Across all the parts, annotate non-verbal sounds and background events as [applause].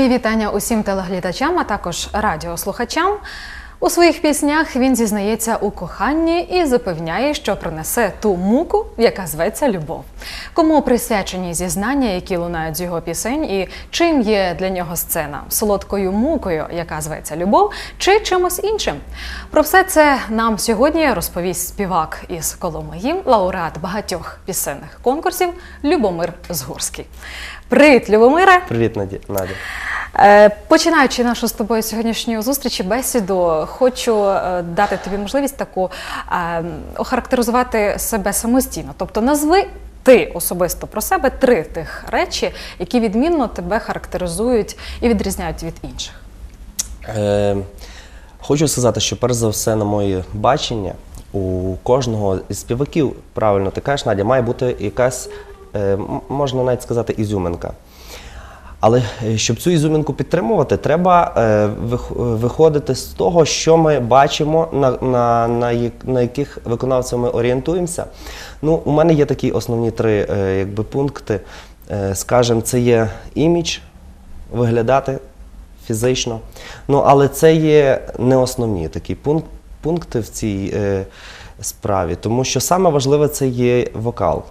Мої вітання усім телеглядачам, а також радіослухачам. У своїх піснях він зізнається у коханні і запевняє, що принесе ту муку, яка зветься любов. Кому присвячені зізнання, які лунають з його пісень, і чим є для нього сцена солодкою мукою, яка зветься любов, чи чимось іншим. Про все це нам сьогодні розповість співак із Коломиї, лауреат багатьох пісенних конкурсів Любомир Згурський. Привіт, Любомире! Привіт, Наді- Надя. Е, Починаючи нашу з тобою сьогоднішню зустріч і бесіду, хочу е, дати тобі можливість таку е, охарактеризувати себе самостійно. Тобто назви ти особисто про себе три тих речі, які відмінно тебе характеризують і відрізняють від інших. Е, хочу сказати, що перш за все, на моє бачення, у кожного із співаків, правильно ти кажеш, Надя, має бути якась, можна навіть сказати, ізюминка. Але е, щоб цю ізюминку підтримувати, треба е, виходити з того, що ми бачимо, на, на, на, на яких виконавців ми орієнтуємося. Ну, у мене є такі основні три е, якби, пункти. Е, скажем, це є імідж, виглядати фізично. Ну, але це є не основні такі пунк- пункти в цій е, справі, тому що саме важливе це є вокал.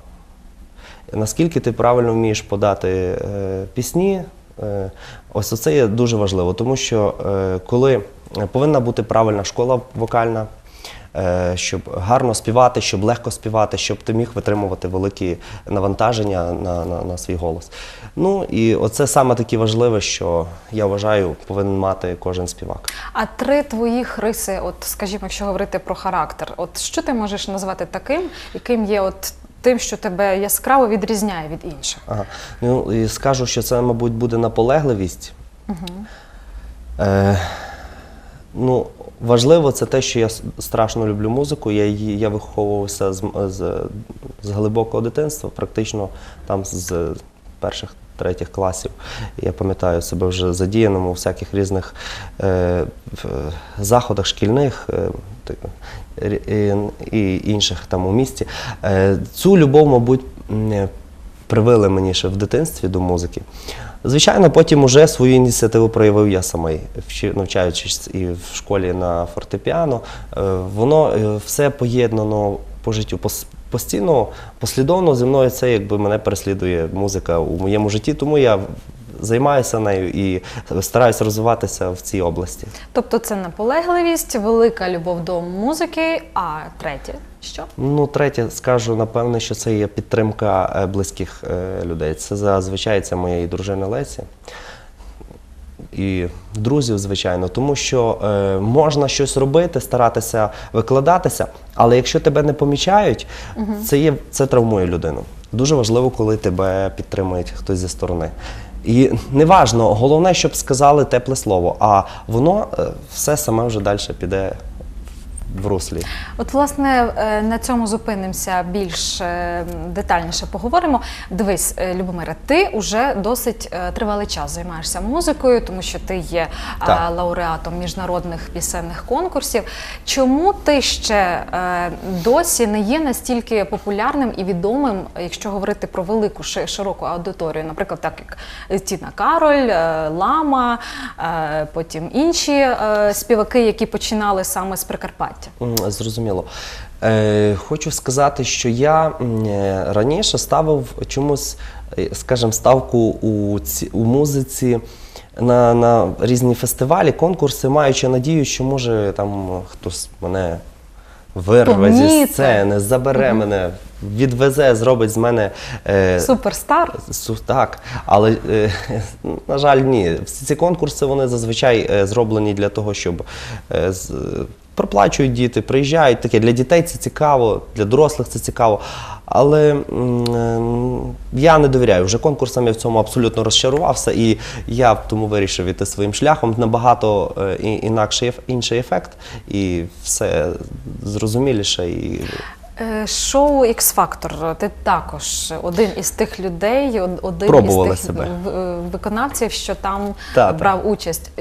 Наскільки ти правильно вмієш подати е, пісні, е, ось це є дуже важливо, тому що е, коли повинна бути правильна школа вокальна, щоб гарно співати, щоб легко співати, щоб ти міг витримувати великі навантаження на, на, на свій голос. Ну і оце саме таке важливе, що я вважаю, повинен мати кожен співак. А три твоїх риси, от скажімо, якщо говорити про характер, от що ти можеш назвати таким, яким є от тим, що тебе яскраво відрізняє від інших? Ага. Ну, і скажу, що це, мабуть, буде наполегливість. Е, ну, важливо це те, що я страшно люблю музику. Я, її- я виховувався з, з, з глибокого дитинства, практично там з перших третіх класів. Я пам'ятаю себе вже задіяному у всяких різних е, заходах шкільних. Е, і, інших там у місті. Е, цю любов, мабуть, привили мені ще в дитинстві до музики. Звичайно, потім уже свою ініціативу проявив я самий, навчаючись і в школі на фортепіано. Е, Воно е, все поєднано по життю. Пос- Постійно, послідовно зі мною це якби мене переслідує музика у моєму житті, тому я займаюся нею і стараюся розвиватися в цій області. Тобто це наполегливість, велика любов до музики, а третє що? Ну, третє, скажу, напевне, що це є підтримка е, близьких е, людей. Це зазвичай це моєї дружини Лесі. І друзів, звичайно, тому що е, можна щось робити, старатися викладатися, але якщо тебе не помічають, це є це травмує людину. Дуже важливо, коли тебе підтримує хтось зі сторони. І неважно, головне, щоб сказали тепле слово, а воно е, все саме вже далі піде в руслі. От, власне, е, на цьому зупинимося більш е, детальніше поговоримо. Дивись, е, Любомире, ти вже досить тривалий час займаєшся музикою, тому що ти є Так. лауреатом міжнародних пісенних конкурсів. Чому ти ще досі не є настільки популярним і відомим, якщо говорити про велику широку аудиторію, наприклад, так як Тіна Кароль, Лама, потім інші співаки, які починали саме з Прикарпаття? М, Зрозуміло. Е, хочу сказати, що я е, раніше ставив чомусь, е, скажімо, ставку у, ці, у музиці на, на різні фестивалі, конкурси, маючи надію, що може там хтось мене вирве зі сцени, забере мене, відвезе, зробить з мене. Е, Суперстар. Су- Так, але е, на жаль, ні. Всі ці конкурси вони зазвичай е, зроблені для того, щоб е, з- проплачують діти, приїжджають таке. Для дітей це цікаво, для дорослих це цікаво. Але е, я не довіряю вже конкурсам, я в цьому абсолютно розчарувався, і я тому вирішив іти своїм шляхом. Набагато е, і- інакший інший ефект, і все зрозуміліше. І Е, Шоу X Factor. Ти також один із тих людей, один Пробували із тих себе. виконавців, що там Та, та. брав участь.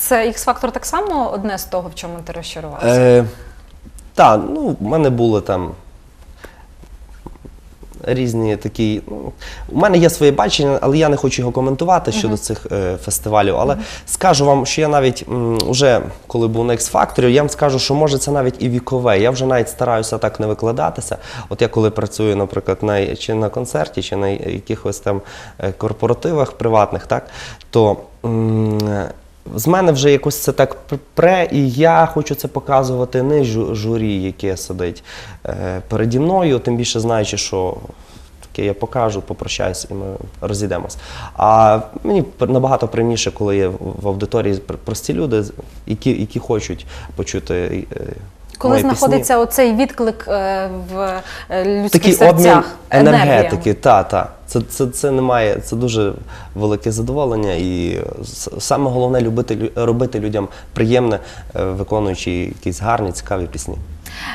Це X Factor так само одне з того, в чому ти розчарувався? Е, так, ну, в мене були там різні такі. Ну, у мене є своє бачення, але я не хочу його коментувати щодо цих е, фестивалів. Але скажу вам, що я навіть м, уже коли був на X-Factor, я вам скажу, що може це навіть і вікове. Я вже навіть стараюся так не викладатися. От я коли працюю, наприклад, на чи на концерті, чи на якихось там е, корпоративах приватних, так то. м, з мене вже якось це так пре, і я хочу це показувати не журі, яке сидить е, переді мною, тим більше знаючи, що таке я покажу, попрощаюсь і ми розійдемось. А мені набагато приємніше, коли є в аудиторії прості люди, які, які хочуть почути. Коли знаходиться пісні. оцей відклик е, в е, людських Такий серцях, обмін енергія. енергетики, та, та. Це, це, це немає, це дуже велике задоволення, і саме головне любити лю- робити людям приємне, е, виконуючи якісь гарні, цікаві пісні.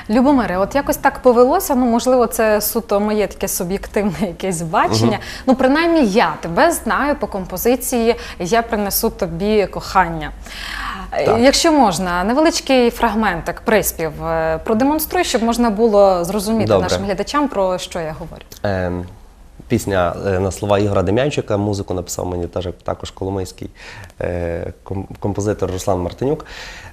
Любомире, от якось так повелося. Ну, можливо, це суто моє таке суб'єктивне [laughs] якесь бачення. Ну, принаймні, я тебе знаю по композиції Я принесу тобі кохання. Е, Так. Якщо можна, невеличкий фрагментик, приспів е, продемонструй, щоб можна було зрозуміти Добре. нашим глядачам, про що я говорю. Е, Пісня е, на слова Ігора Дем'янчика, музику написав мені теж також коломийський е, композитор Руслан Мартинюк.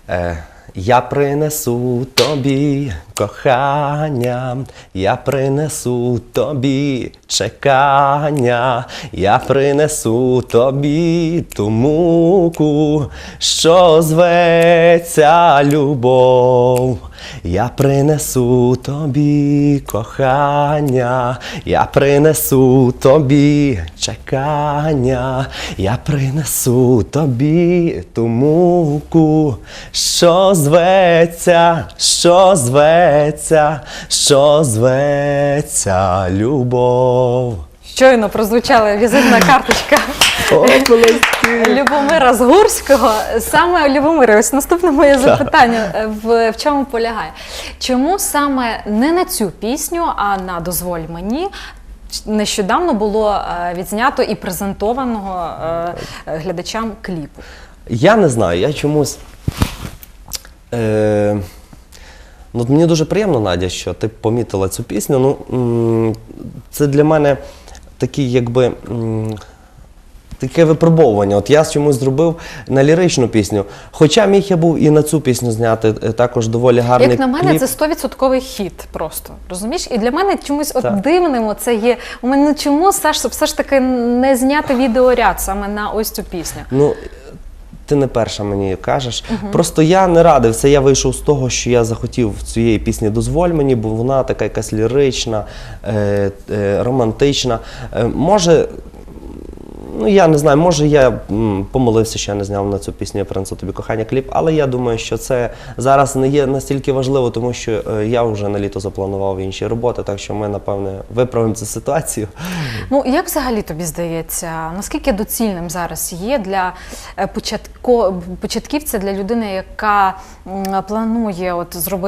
Е, Я принесу тобі кохання, я принесу тобі чекання, я принесу тобі ту муку, що зветься любов. Я принесу тобі кохання, я принесу тобі чекання, я принесу тобі ту муку, що зветься, що зветься, що зветься любов. Щойно прозвучала візитна карточка. Любомира Згурського. Саме Любомира, ось наступне моє запитання е, в, в чому полягає. Чому саме не на цю пісню, а на дозволь мені? Нещодавно було е, відзнято і презентованого е, глядачам кліпу. Я не знаю, я чомусь. Е, ну, мені дуже приємно, Надя, що ти помітила цю пісню. Ну, це для мене такий, якби. Таке випробовування. От я чомусь зробив на ліричну пісню. Хоча міг я був і на цю пісню зняти е, також доволі гарний Як на мене, кліп. це стовідсотковий хіт просто. Розумієш? І для мене чомусь от дивним це є. У мене чому Саш, все ж таки не зняти відеоряд саме на ось цю пісню? Ну, ти не перша мені кажеш. Просто я не радився. Я вийшов з того, що я захотів цієї пісні дозволь мені, бо вона така якась лірична, е, е, романтична. Е, може. Ну, я не знаю, може я помилився, що я не зняв на цю пісню «Я принесу тобі кохання кліп, але я думаю, що це зараз не є настільки важливо, тому що е, я вже на літо запланував інші роботи, так що ми, напевне, виправимо цю ситуацію. Ну як взагалі тобі здається, наскільки доцільним зараз є для е, початківця, для людини, яка планує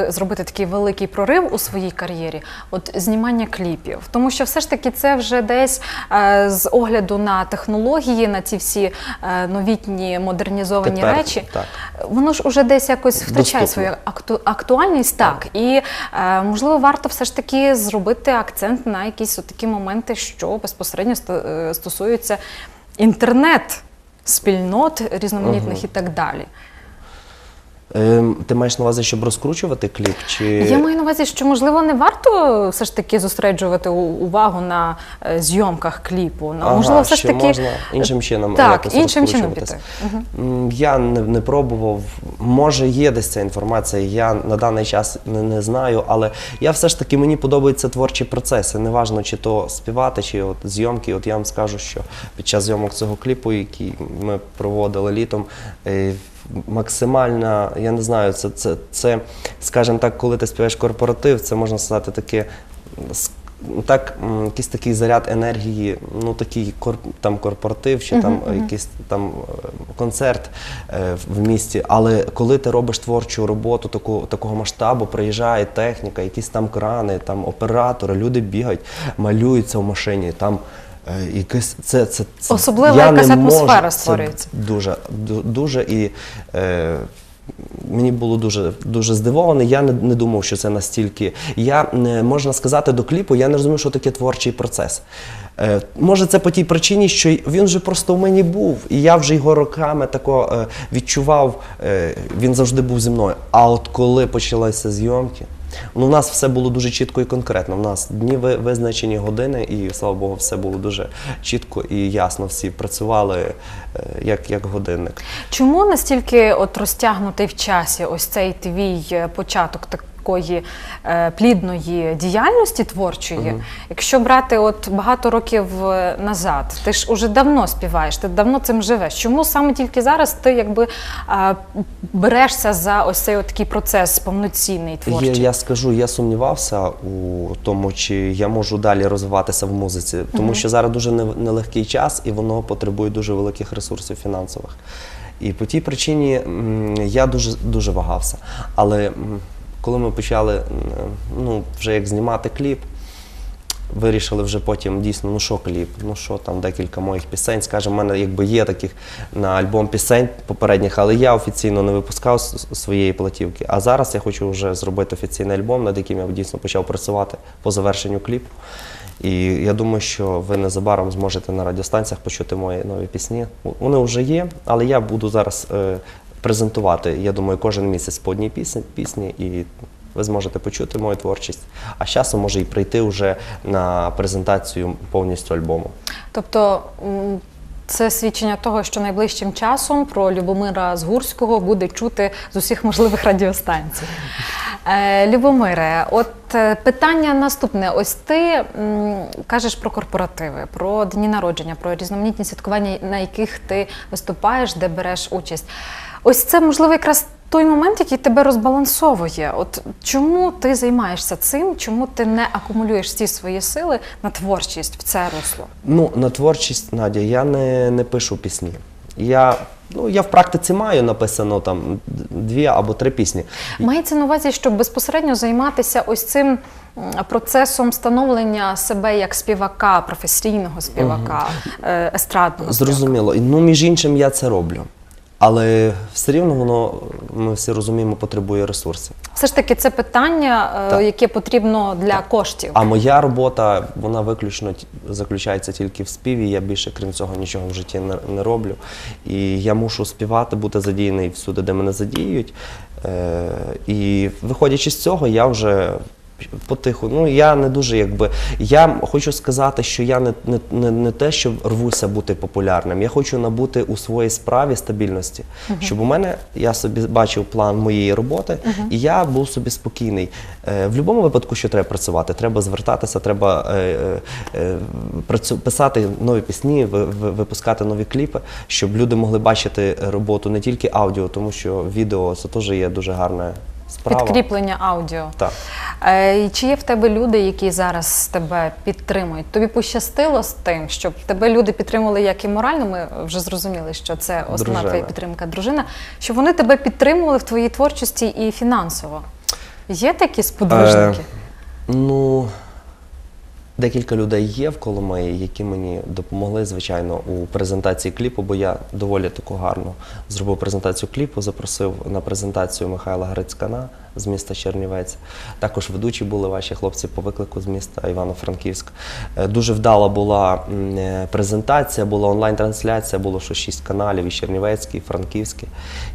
зробити такий великий прорив у своїй кар'єрі, от знімання кліпів? Тому що все ж таки це вже десь е, з огляду на технології, на ці всі е, новітні модернізовані Тепер, речі, так. воно ж уже десь якось втрачає Доступно. свою акту, актуальність. Так, і е, можливо варто все ж таки зробити акцент на якісь такі моменти, що безпосередньо е, стосуються інтернет. Спільнот різноманітних і так далі. Ем, ти маєш на увазі, щоб розкручувати кліп? Чи... Я маю на увазі, що можливо не варто все ж таки зосереджувати у- увагу на е, зйомках кліпу. Ну, Ага, можливо, все ж що таки можна іншим чином так, якось іншим чином розкручуватись. піти. Мгм. М, Я не, не пробував. Може, є десь ця інформація. Я на даний час не, не знаю, але я все ж таки мені подобаються творчі процеси. Неважно, чи то співати, чи от зйомки. От я вам скажу, що під час зйомок цього кліпу, який ми проводили літом, е, максимальна, я не знаю, це, це, це скажімо так, коли ти співаєш корпоратив, це можна сказати таке. Так, якийсь такий заряд енергії, ну такий там корпоратив чи там е, якийсь там е, концерт е, в- місті. Але коли ти робиш творчу роботу такого, такого масштабу, приїжджає техніка, якісь там крани, там оператори, люди бігають, малюються в машині. Там якесь це, це, це Особлива я якась не атмосфера можу, це. Дуже, дуже і. Е, мені було дуже, дуже здивований. Я не, не думав, що це настільки. Я не можна сказати до кліпу, я не розумів, що таке творчий процес. Е, може, це по тій причині, що він вже просто в мені був, і я вже його роками тако е, відчував. Е, він завжди був зі мною. А от коли почалися зйомки, ну, у нас все було дуже чітко і конкретно. У нас дні визначені години, і слава Богу, все було дуже чітко і ясно. Всі працювали е, як, як годинник. Чому настільки от розтягнутий в часі ось цей твій початок початок такої е, плідної діяльності творчої? Якщо брати от багато років е, назад, ти ж уже давно співаєш, ти давно цим живеш. Чому саме тільки зараз ти якби е, берешся за ось цей от такий процес повноцінний Я, творчий? я скажу, я сумнівався у тому, чи я можу далі розвиватися в музиці, тому що зараз дуже нелегкий час і воно потребує дуже великих ресурсів фінансових. І по тій причині я дуже дуже вагався. Але коли ми почали ну, вже як знімати кліп, Вирішили вже потім дійсно, ну що кліп, ну що там декілька моїх пісень. Скажімо, в мене якби є таких на альбом пісень попередніх, але я офіційно не випускав своєї платівки. А зараз я хочу вже зробити офіційний альбом, над яким я дійсно почав працювати по завершенню кліпу. І я думаю, що ви незабаром зможете на радіостанціях почути мої нові пісні. Вони вже є, але я буду зараз е, презентувати. Я думаю, кожен місяць по одній пісні, пісні і ви зможете почути мою творчість. А з часом може і прийти вже на презентацію повністю альбому. Тобто це свідчення того, що найближчим часом про Любомира Згурського буде чути з усіх можливих радіостанцій. Е, Любомире, от е, питання наступне. Ось ти кажеш про корпоративи, про дні народження, про різноманітні святкування, на яких ти виступаєш, де береш участь. Ось це можливо якраз той момент, який тебе розбалансовує. От чому ти займаєшся цим? Чому ти не акумулюєш всі свої сили на творчість в це русло? Ну, на творчість, Надя, я не, не пишу пісні. Я, ну, я в практиці маю написано там дві або три пісні. Мається на увазі, щоб безпосередньо займатися ось цим процесом становлення себе як співака, професійного співака, е, естрадного. Зрозуміло. І, Ну, між іншим, я це роблю. Але все рівно воно, ми всі розуміємо, потребує ресурсів. Все ж таки, це питання, е, Так. яке потрібно для коштів. А моя робота, вона виключно заключається тільки в співі. Я більше, крім цього, нічого в житті не, не роблю. І я мушу співати, бути задіяний всюди, де мене задіють. Е, і виходячи з цього, я вже потиху. Ну я не дуже якби. Я хочу сказати, що я не, не, не, не те, що рвуся бути популярним. Я хочу набути у своїй справі стабільності, щоб у мене я собі бачив план моєї роботи, і я був собі спокійний. Е, в будь-якому випадку, що треба працювати, треба звертатися, треба е, е, е, працю, писати нові пісні, ви, ви- випускати нові кліпи, щоб люди могли бачити роботу не тільки аудіо, тому що відео це теж є дуже гарна справа. Підкріплення аудіо. Так. Е, Чи є в тебе люди, які зараз тебе підтримують? Тобі пощастило з тим, щоб тебе люди підтримували як і морально? Ми вже зрозуміли, що це основна Дружина. твоя підтримка, дружина. Щоб вони тебе підтримували в твоїй творчості і фінансово. Є такі сподвижники? Е, Ну, декілька людей є в Коломиї, які мені допомогли, звичайно, у презентації кліпу, бо я доволі таку гарно зробив презентацію кліпу, запросив на презентацію Михайла Грицькана з міста Чернівець. Також ведучі були ваші хлопці по виклику з міста Івано-Франківськ. Е, Дуже вдала була е, презентація, була онлайн-трансляція, було що шість каналів, і Чернівецький, і Франківський,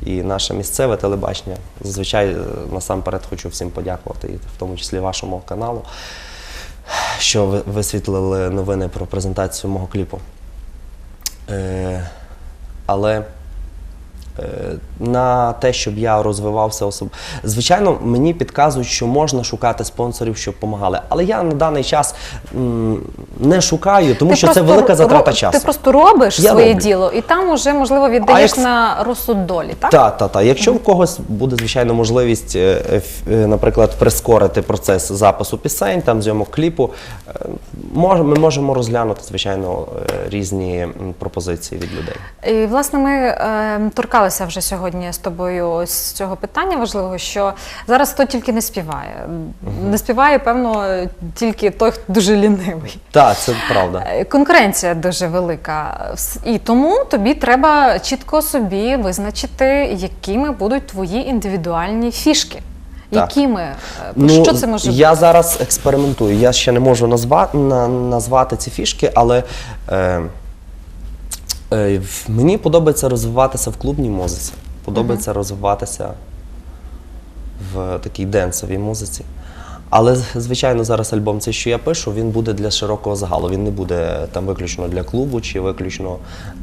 і наше місцеве телебачення. Зазвичай е, насамперед хочу всім подякувати, і в тому числі вашому каналу, що ви висвітлили новини про презентацію мого кліпу. Е, але на те, щоб я розвивався особисто. Звичайно, мені підказують, що можна шукати спонсорів, щоб допомагали. Але я на даний час м, не шукаю, тому Ти що це велика затрата часу. Ти просто робиш Я своє роблю. діло, і там уже можливо віддаєш як- на розсуд долі, так? Так, так, так. Якщо в когось буде звичайно можливість, е, е, е, наприклад, прискорити процес запису пісень, там зйомок кліпу, е, ми можемо розглянути звичайно е, різні пропозиції від людей. І власне ми е, торкалися вже сьогодні з тобою ось з цього питання важливого, що зараз хто тільки не співає. Не співає, певно, тільки той, хто дуже лінивий. Так, це правда. Е, Конкуренція дуже велика, і тому тобі треба чітко собі визначити, якими будуть твої індивідуальні фішки. Так. Якими Е, що це може я бути? зараз експериментую. Я ще не можу назва, назвати ці фішки, але е, е, мені подобається розвиватися в клубній музиці. Подобається розвиватися в такій денсовій музиці. Але, звичайно, зараз альбом цей, що я пишу, він буде для широкого загалу. Він не буде там виключно для клубу чи виключно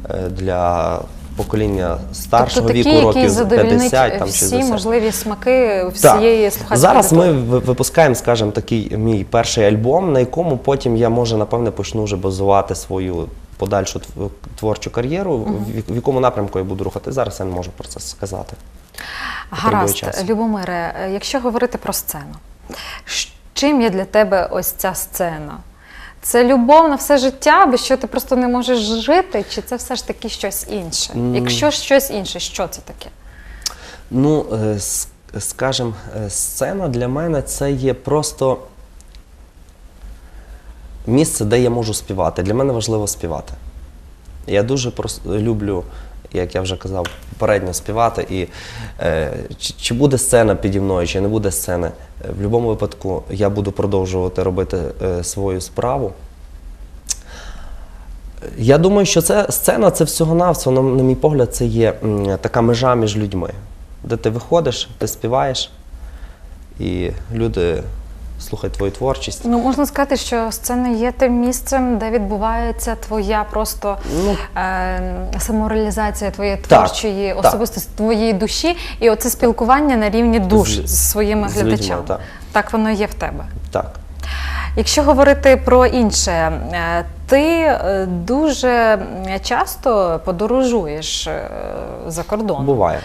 е, для покоління старшого тобто віку, які років задовільнить 50, там, всі 60. можливі смаки всієї слухацької Зараз ми ви- випускаємо, скажімо, такий мій перший альбом, на якому потім я може напевне почну вже базувати свою подальшу творчу кар'єру, в, в якому напрямку я буду рухати. Зараз я не можу про це сказати. Гаразд. Любомире, е, якщо говорити про сцену, чим є для тебе ось ця сцена? Це любов на все життя, без що ти просто не можеш жити, чи це все ж таки щось інше? М. Якщо щось інше, що це таке? Ну, е, с- скажем, е, сцена для мене це є просто місце, де я можу співати. Для мене важливо співати. Я дуже прос- люблю, як я вже казав, попередньо співати. І е, чи, чи буде сцена піді мною, чи не буде сцени, е, в будь-якому випадку я буду продовжувати робити е, свою справу. Я думаю, що це сцена це всього-навсього, на, на мій погляд, це є м, така межа між людьми, де ти виходиш, ти співаєш, і люди слухають твою творчість. Ну можна сказати, що сцена є тим місцем, де відбувається твоя просто Ну, е, самореалізація твоєї творчої так. особистості, твоєї душі, і оце спілкування на рівні душ З- з, своїми з людьми, глядачами. так. так воно є в тебе. так. Якщо говорити про інше, е, ти е, дуже часто подорожуєш е, за кордон. Буває.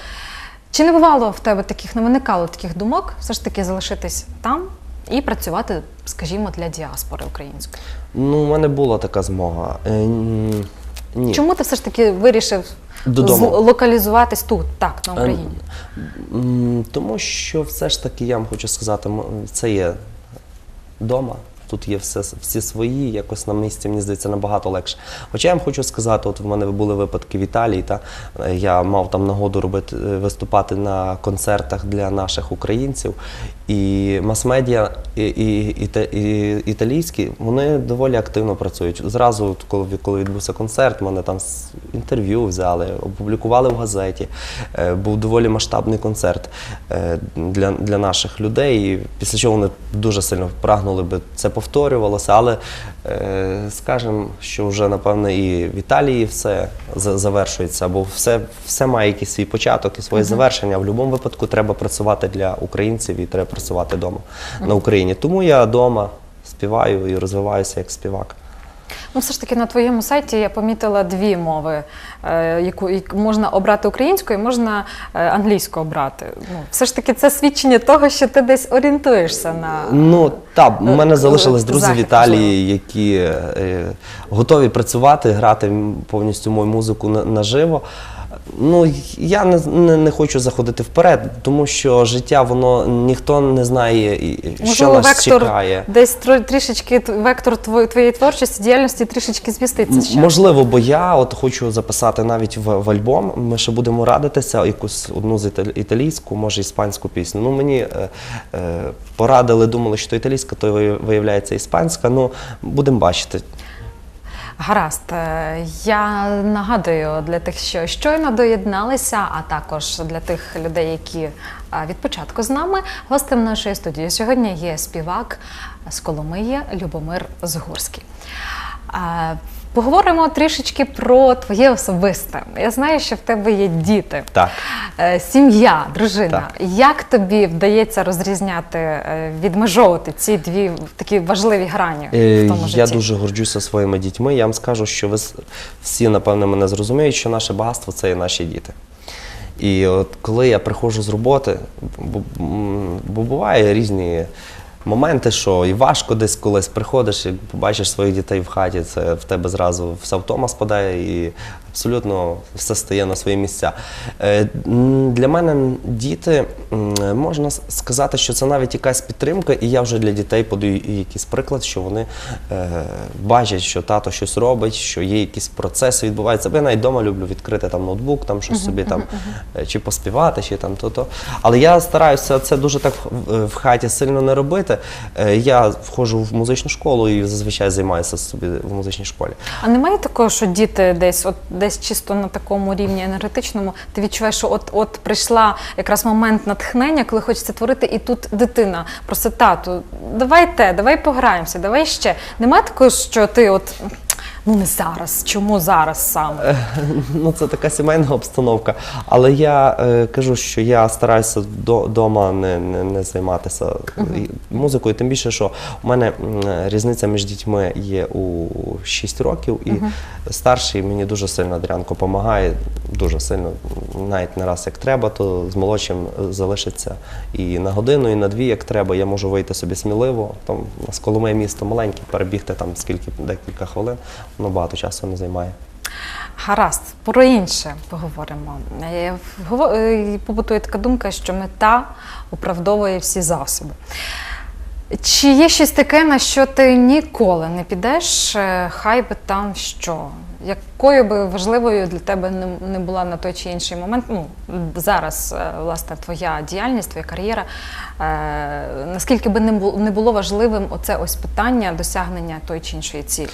Чи не бувало в тебе таких, не виникало таких думок, все ж таки залишитись там і працювати, скажімо, для діаспори української? Ну, у мене була така змога. Е, ні. Чому ти все ж таки вирішив Додому. локалізуватись тут, так, на Україні? Е, Тому що все ж таки я вам хочу сказати, це є вдома. Тут є все, всі свої, якось на місці, мені здається, набагато легше. Хоча я вам хочу сказати, от в мене були випадки в Італії, та е, я мав там нагоду робити, е, виступати на концертах для наших українців. І мас-медіа і, і, іта- і, італійські, вони доволі активно працюють. Зразу, коли, коли відбувся концерт, мене там інтерв'ю взяли, опублікували в газеті. Е, Був доволі масштабний концерт для, для наших людей. І після чого вони дуже сильно прагнули би це повторювалося. Але е, скажемо, що вже напевне і в Італії все завершується, бо все, все має якийсь свій початок і своє завершення. В будь-якому випадку треба працювати для українців і треба працювати вдома на Україні. Тому я вдома співаю і розвиваюся як співак. Ну, все ж таки на твоєму сайті я помітила дві мови, е, яку як можна обрати українську і можна е, англійську обрати. Ну, все ж таки, це свідчення того, що ти десь орієнтуєшся на Ну так, у мене е, залишились друзі в захід, Італії, які е, готові працювати, грати повністю мою музику на- наживо. Ну, я не, не, не хочу заходити вперед, тому що життя, воно ніхто не знає, і що Можливо, нас вектор чекає. десь трішечки вектор твої- твоєї творчості, діяльності трішечки зміститься. Ще. Можливо, бо я от хочу записати навіть в, в альбом. Ми ще будемо радитися, якусь одну з італійську, може іспанську пісню. Ну мені е, е, порадили, думали, що італійська, то виявляється іспанська. Ну будемо бачити. Гаразд, Е, я нагадую для тих, що щойно доєдналися, а також для тих людей, які від початку з нами. Гостем нашої студії сьогодні є співак з Коломиї Любомир Згурський. Поговоримо трішечки про твоє особисте. Я знаю, що в тебе є діти, Так. Е, сім'я, дружина. Так. Як тобі вдається розрізняти, е, відмежовувати ці дві такі важливі грані Е, в тому житті? Я дуже горджуся своїми дітьми. Я вам скажу, що ви всі, напевно, мене зрозуміють, що наше багатство це є наші діти. І от коли я приходжу з роботи, бо буває різні моменти, що і важко десь колись приходиш і побачиш своїх дітей в хаті, це в тебе зразу вся втома спадає, і абсолютно все стає на свої місця. Е, Для мене діти можна сказати, що це навіть якась підтримка, і я вже для дітей подаю якийсь приклад, що вони е, бачать, що тато щось робить, що є якісь процеси відбуваються. Я навіть вдома люблю відкрити там ноутбук, там щось собі там е, чи поспівати, чи там то-то. Але я стараюся це дуже так в, хаті сильно не робити. Я входжу в музичну школу і зазвичай займаюся собі в музичній школі. А немає такого, що діти десь, от десь чисто на такому рівні енергетичному, ти відчуваєш, що от от прийшла якраз момент натхнення, коли хочеться творити, і тут дитина просить тату, давай те, давай пограємося, давай ще. Немає такого, що ти от ну не зараз, чому зараз саме? Ну, це така сімейна обстановка. Але я е, кажу, що я стараюся вдома не, не, не займатися і музикою. Тим більше, що у мене різниця між дітьми є у 6 років, і старший мені дуже сильно Адріанко допомагає, дуже сильно, навіть не раз як треба, то з молодшим е, залишиться і на годину, і на дві, як треба. Я можу вийти собі сміливо. Там у нас місто маленьке, перебігти там скільки декілька хвилин, воно багато часу не займає. Гаразд, про інше поговоримо. Е, е, Побутує така думка, що мета оправдовує всі засоби. Чи є щось таке, на що ти ніколи не підеш, е, хай би там що? Якою би важливою для тебе не- була на той чи інший момент? Ну, зараз, е, власне, твоя діяльність, твоя кар'єра, е, наскільки би не бу- не було важливим оце ось питання досягнення тої чи іншої цілі?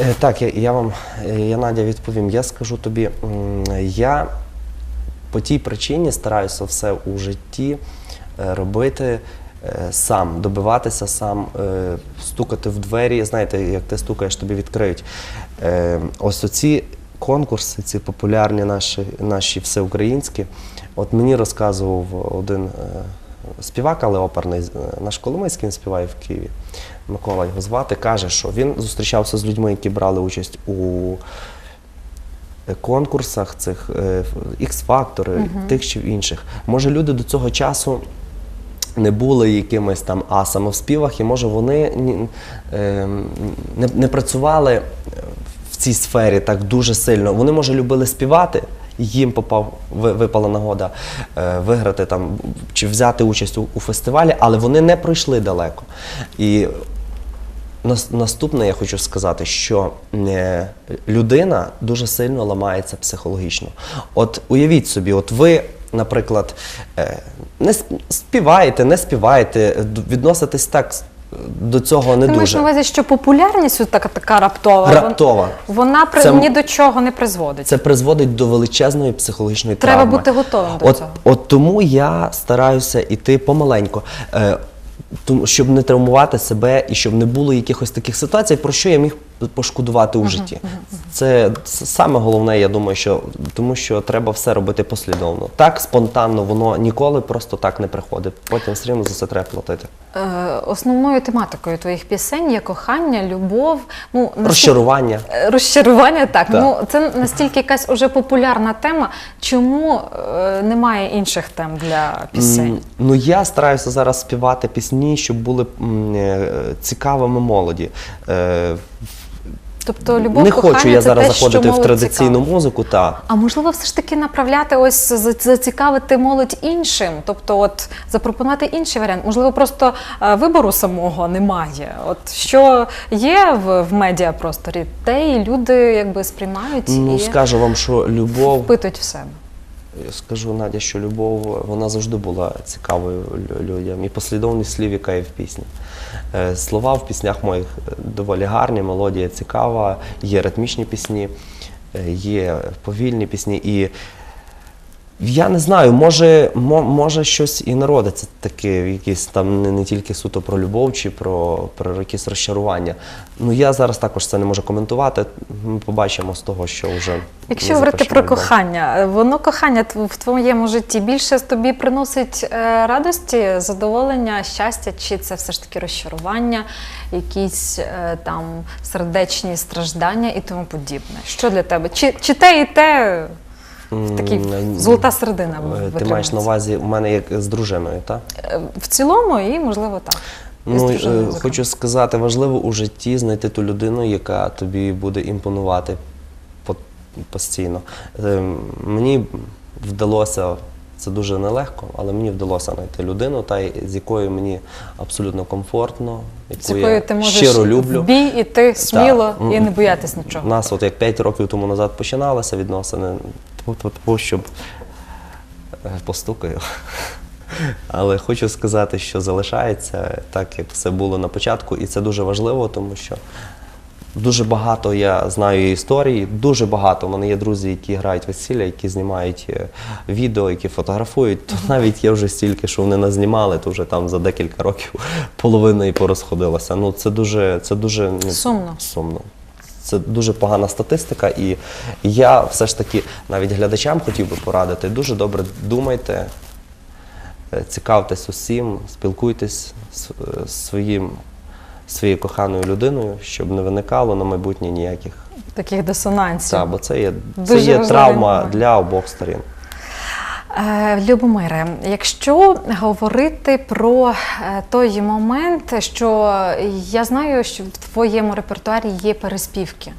Е, Так, я, я вам, е, я Надя відповім. Я скажу тобі, я по тій причині стараюся все у житті робити сам, добиватися сам, е, стукати в двері. Знаєте, як ти стукаєш, тобі відкриють. Е, Ось оці конкурси, ці популярні наші, наші всеукраїнські. От мені розказував один е, співак, але оперний, е, наш Коломийський, він співає в Києві. Микола його звати, каже, що він зустрічався з людьми, які брали участь у е, конкурсах цих X-фактори, тих чи інших. Може, люди до цього часу не були якимись там асами в співах, і може вони ем, не, не працювали в цій сфері так дуже сильно. Вони, може, любили співати. Їм попав ви- випала нагода е, виграти там чи взяти участь у, у фестивалі, але вони не пройшли далеко. І Нас- Наступне я хочу сказати, що е, людина дуже сильно ламається психологічно. От уявіть собі, от ви, наприклад, е, не сп- співаєте, не співаєте, відноситесь так до цього не Ти маєш дуже. на увазі, що популярність така, така раптова, Раптова. вона при, Це ні до чого не призводить. Це призводить до величезної психологічної Треба травми. бути готовим до от, цього. От тому я стараюся йти помаленьку. Е, тому, щоб не травмувати себе і щоб не було якихось таких ситуацій, про що я міг пошкодувати у житті. Це саме головне, я думаю, що тому що треба все робити послідовно. Так, спонтанно, воно ніколи просто так не приходить. Потім все рівно за це треба платити. Е, основною тематикою твоїх пісень є кохання, любов, ну настільки- Розчарування. Е, Розчарування, так. Так. Ну це настільки якась уже популярна тема. Чому е, немає інших тем для пісень? Ну я стараюся зараз співати пісні, щоб були м, е, цікавими молоді. Е, Тобто любов, не кохання хочу я це зараз те, заходити в традиційну цікавить. музику. Та А можливо, все ж таки направляти ось зацікавити молодь іншим, тобто, от запропонувати інший варіант. Можливо, просто е, вибору самого немає. От що є в, в медіапросторі, те і люди якби сприймають ну і скажу вам, що любов, впитують в себе. скажу Надя, що любов вона завжди була цікавою людям. І послідовність слів, яка є в пісні. Е, Слова в піснях моїх е, доволі гарні, мелодія цікава, є ритмічні пісні, е, є повільні пісні. І Я не знаю, може, мо- може щось і народиться таке, якесь там не, не тільки суто про любов чи про, про якісь розчарування. Ну я зараз також це не можу коментувати. Ми побачимо з того, що вже Якщо говорити про альбом. кохання, е, воно кохання в твоєму житті більше тобі приносить е, радості, задоволення, щастя, чи це все ж таки розчарування, якісь е, там сердечні страждання і тому подібне? Що для тебе? Чи, чи те і те в такій золота середина? Е, Ти маєш на увазі у мене як з дружиною, так? Е, в цілому і можливо так. Ну, дружиною, е, хочу сказати, важливо у житті знайти ту людину, яка тобі буде імпонувати постійно. Е, Мені вдалося, це дуже нелегко, але мені вдалося знайти людину, та, з якою мені абсолютно комфортно, яку З якою я ти можеш щиро в люблю. бій іти сміло і не боятись нічого. У нас, от як 5 років тому назад починалися відносини, тьфу-тьфу-тьфу, щоб е, постукаю. Але хочу сказати, що залишається так, як все було на початку, і це дуже важливо, тому що дуже багато я знаю історії, дуже багато. У мене є друзі, які грають весілля, які знімають е, відео, які фотографують. То навіть є вже стільки, що вони назнімали, то вже там за декілька років [laughs] половина і порозходилася. Ну це дуже, це дуже ну, Сумно. сумно. Це дуже погана статистика, і я все ж таки навіть глядачам хотів би порадити. Дуже добре думайте, е, цікавтесь усім, спілкуйтесь з е, своїм, своєю коханою людиною, щоб не виникало на майбутнє ніяких. Таких дисонансів. Так, бо це є, це є травма для обох сторін. Е, Любомире, якщо говорити про е, той момент, що я знаю, що в твоєму репертуарі є переспівки.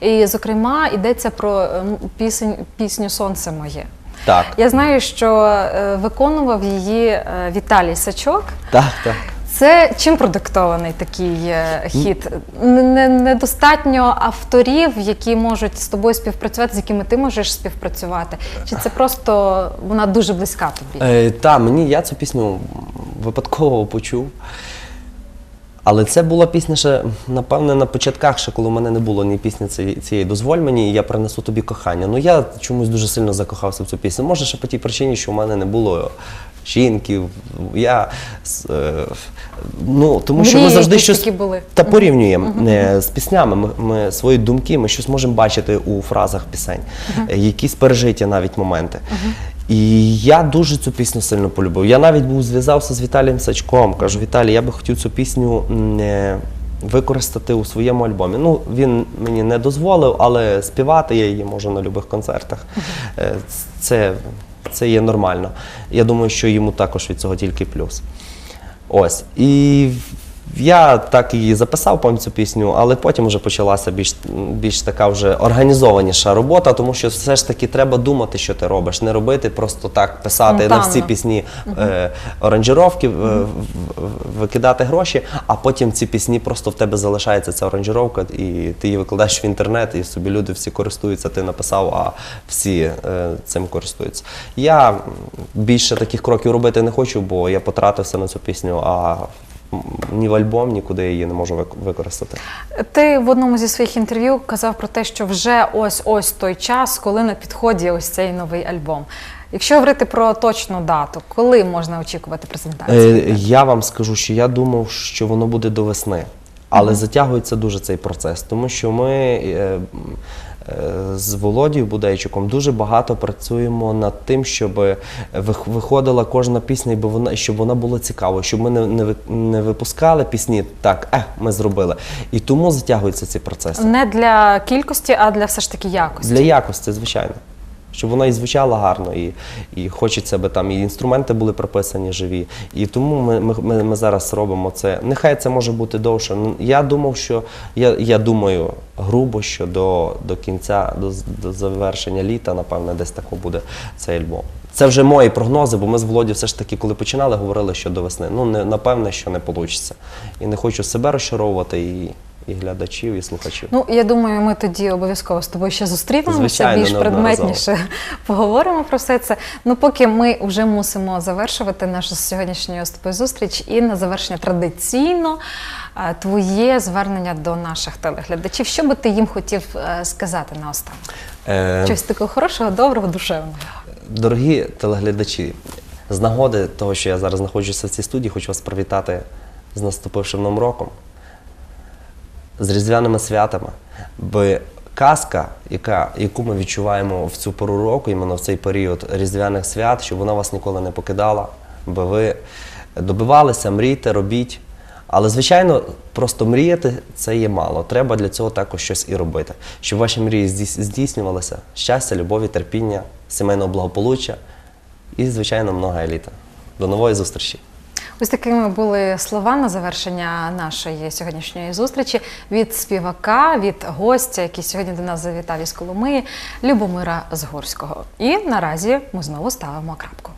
І, зокрема, йдеться про ем, пісень, пісню Сонце моє. Так, Я знаю, що е, виконував її е, Віталій Сачок. так, так. Це чим продиктований такий е, не- Недостатньо авторів, які можуть з тобою співпрацювати, з якими ти можеш співпрацювати? Чи це просто вона дуже близька тобі? Е, та, мені я цю пісню випадково почув. Але це була пісня ще, напевне, на початках, ще коли в мене не було ні пісні цієї дозволь мені, і я принесу тобі кохання. Ну я чомусь дуже сильно закохався в цю пісню. Може, ще по тій причині, що в мене не було жінки. Я е, ну, тому що ми завжди якісь щось такі були. та порівнюємо е, з піснями. Ми, ми свої думки, ми щось можемо бачити у фразах пісень, е, якісь пережиття навіть моменти. І я дуже цю пісню сильно полюбив. Я навіть був зв'язався з Віталієм Сачком. Кажу, Віталій, я би хотів цю пісню е, використати у своєму альбомі. Ну, він мені не дозволив, але співати я її можу на будь-яких концертах. Е, Це, це є нормально. Я думаю, що йому також від цього тільки плюс. Ось. І я так її записав пам'ятаю цю пісню, але потім вже почалася більш, більш така вже організованіша робота, тому що все ж таки треба думати, що ти робиш. Не робити просто так писати на всі пісні е, оранжировки, в- в- викидати гроші, а потім ці пісні просто в тебе залишається ця оранжировка, і ти її викладаєш в інтернет, і собі люди всі користуються, ти написав, а всі е, цим користуються. Я більше таких кроків робити не хочу, бо я потратився на цю пісню, а ні в альбом, нікуди я її не можу використати. Ти в одному зі своїх інтерв'ю казав про те, що вже ось ось той час, коли на підході ось цей новий альбом. Якщо говорити про точну дату, коли можна очікувати презентацію? Е, я вам скажу, що я думав, що воно буде до весни, але затягується дуже цей процес, тому що ми е, з Володією Будейчуком дуже багато працюємо над тим, щоб вих- виходила кожна пісня, бо вона щоб вона була цікава, щоб ми не, не випускали пісні так, е, ми зробили. І тому затягуються ці процеси. Не для кількості, а для все ж таки якості. Для якості, звичайно. Щоб вона і звучала гарно, і, і хочеться, аби там і інструменти були прописані живі. І тому ми, ми, ми, зараз робимо це. Нехай це може бути довше. Я думав, що я, я думаю грубо, що до, до кінця, до, до завершення літа, напевне, десь тако буде цей альбом. Це вже мої прогнози, бо ми з Володі все ж таки, коли починали, говорили, що до весни. Ну, не, напевне, що не вийде. І не хочу себе розчаровувати, і, і глядачів, і слухачів. Ну, я думаю, ми тоді обов'язково з тобою ще зустрінемося, Звичайно, більш предметніше [laughs] поговоримо про все це. Ну, поки ми вже мусимо завершувати нашу сьогоднішню з тобою зустріч, і на завершення традиційно е, твоє звернення до наших телеглядачів. Що би ти їм хотів е, сказати наостанок? Е, Щось такого хорошого, доброго, душевного. Дорогі телеглядачі, з нагоди того, що я зараз знаходжуся в цій студії, хочу вас привітати з наступившим новим роком, з різдвяними святами. Бо казка, яка, яку ми відчуваємо в цю пору року, іменно в цей період різдвяних свят, щоб вона вас ніколи не покидала, бо ви добивалися, мрійте, робіть. Але, звичайно, просто мріяти це є мало. Треба для цього також щось і робити. Щоб ваші мрії здійснювалися. Щастя, любові, терпіння, сімейного благополуччя і, звичайно, много еліта. До нової зустрічі! Ось такими були слова на завершення нашої сьогоднішньої зустрічі від співака, від гостя, який сьогодні до нас завітав із Коломиї, Любомира Згорського. І наразі ми знову ставимо крапку.